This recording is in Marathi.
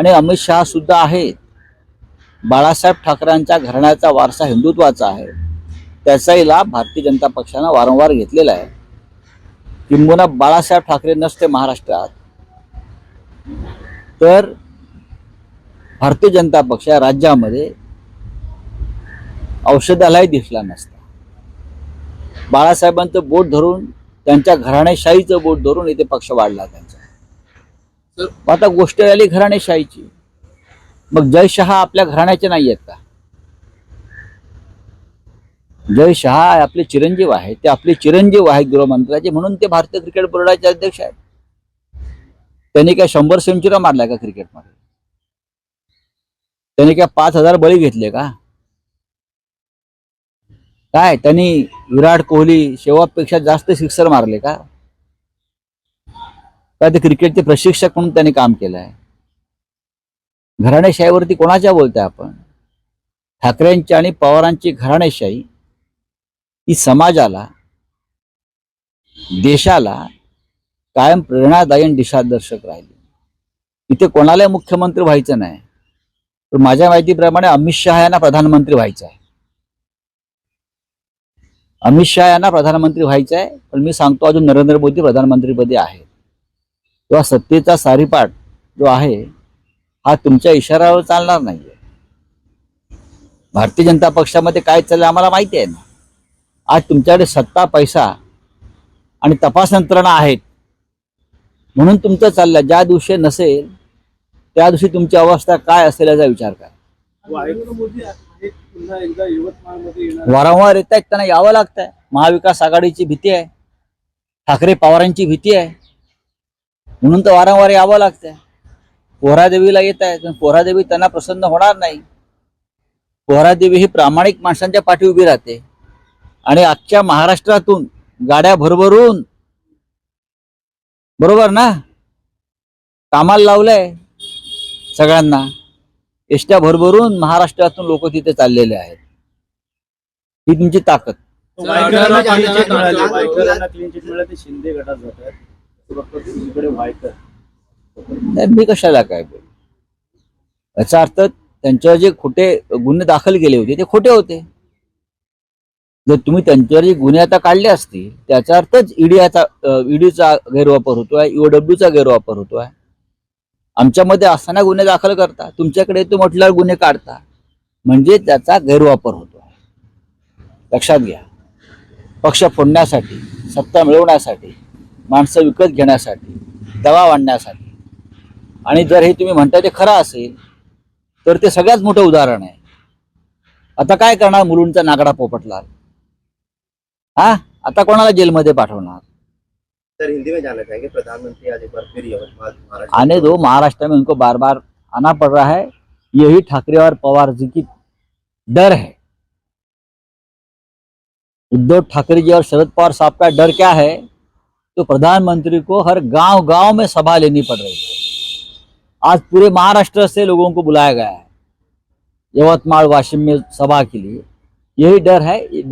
आणि अमित शहा सुद्धा आहेत बाळासाहेब ठाकरेंच्या घराण्याचा वारसा हिंदुत्वाचा आहे. त्याचाही लाभ भारतीय जनता पक्षानं वारंवार घेतलेला आहे. किंबहुना बाळासाहेब ठाकरे नसते महाराष्ट्रात. तर भारतीय जनता पक्ष या राज्यामध्ये औषधालय दिसला नसता. बाळासाहेबांचं बोट धरून त्यांच्या घराणेशाहीचं बोट धरून इथे पक्ष वाढला त्यांचा. आता गोष्ट आली घराणेशाहीची. मग जय शहा आपल्या घराण्याचे नाही आहेत का? जय शहा आपले चिरंजीव आहे ते आपले चिरंजीव आहेत गृहमंत्र्याचे म्हणून ते भारतीय क्रिकेट बोर्डाचे अध्यक्ष आहेत. त्यांनी काय शंभर सेंचुऱ्या मारल्या का क्रिकेटमध्ये? त्यांनी काय पाच हजार बळी घेतले का? काय? त्यांनी विराट कोहली शेवटपेक्षा जास्त सिक्सर मारले का? का ते क्रिकेटचे प्रशिक्षक म्हणून त्यांनी काम केलं आहे घराणेशाहीवरती कोणाच्या बोलतोय आपण? ठाकरेंची आणि पवारांची घराणेशाही ही समाजाला देशाला कायम प्रेरणादायी आणि दिशादर्शक राहिली. इथे कोणालाही मुख्यमंत्री व्हायचं नाही. पण माझ्या माहितीप्रमाणे अमित शहा यांना प्रधानमंत्री व्हायचं आहे. अमित शहा यांना प्रधानमंत्री व्हायचं आहे पण मी सांगतो अजून नरेंद्र मोदी प्रधानमंत्रीपदी आहेत. किंवा सत्तेचा सारीपाट जो आहे हा तुमच्या इशाऱ्यावर चालणार नाहीये. भारतीय जनता पक्षामध्ये काय चाललं आम्हाला माहिती आहे ना? आज तुमच्याकडे सत्ता पैसा आणि तपास यंत्रणा आहेत. म्हणून तुमचं चाललं ज्या दिवशी नसेल त्या दिवशी तुमची अवस्था काय असेल याचा विचार करा. वारंवार येत आहेत त्यांना यावं लागतंय. महाविकास आघाडीची भीती आहे. ठाकरे पवारांची भीती आहे. म्हणून तर वारंवार यावं लागतंय. पोहरादेवीला येत पण पोहरादेवी त्यांना प्रसन्न होणार नाही. पोहरादेवी ही प्रामाणिक माणसांच्या पाठी उभी राहते. आणि आजच्या महाराष्ट्रातून गाड्या भरभरून बरोबर ना? कामाला लावलंय सगळ्यांना. एसट्या भरभरून महाराष्ट्रातून लोक तिथे चाललेले आहेत. ही तुमची ताकद. शिंदे गटात जात आहेत मी कशाला काय बोल? याचा अर्थ त्यांच्यावर जे खोटे गुन्हे दाखल केले होते ते खोटे होते. जर तुम्ही त्यांच्यावर जे गुन्हे आता काढले असतील त्याचा अर्थच ईडीचा ईडीचा गैरवापर होतोय ईओडब्ल्यूचा गैरवापर होतोय. आमच्यामध्ये असताना गुन्हे दाखल करता तुमच्याकडे तो म्हटल्यावर गुन्हे काढता. म्हणजे त्याचा गैरवापर होतोय. लक्षात घ्या. पक्ष फोडण्यासाठी सत्ता मिळवण्यासाठी माणसं विकत घेण्यासाठी दबाव आणण्यासाठी. आणि जर हे तुम्ही म्हणताय ते खरं असेल तर ते सगळ्यात मोठं उदाहरण आहे. आता काय करणार मुलुंडचा नागडा पोपटला हा? आता कोणाला जेलमध्ये पाठवणार? सर हिंदी में जानना चाहेंगे प्रधानमंत्री आज एक बार फिर यवतमाल महाराष्ट्र आने दो महाराष्ट्र में उनको बार बार आना पड़ रहा है। यही ठाकरे और पवार जी की डर है। उद्धव ठाकरे जी और शरद पवार साहब का डर क्या है? तो प्रधानमंत्री को हर गाँव गाँव में सभा लेनी पड़ रही है। आज पूरे महाराष्ट्र से लोगों को बुलाया गया है। यवतमाल वाशिम में सभा के लिए। यही डर है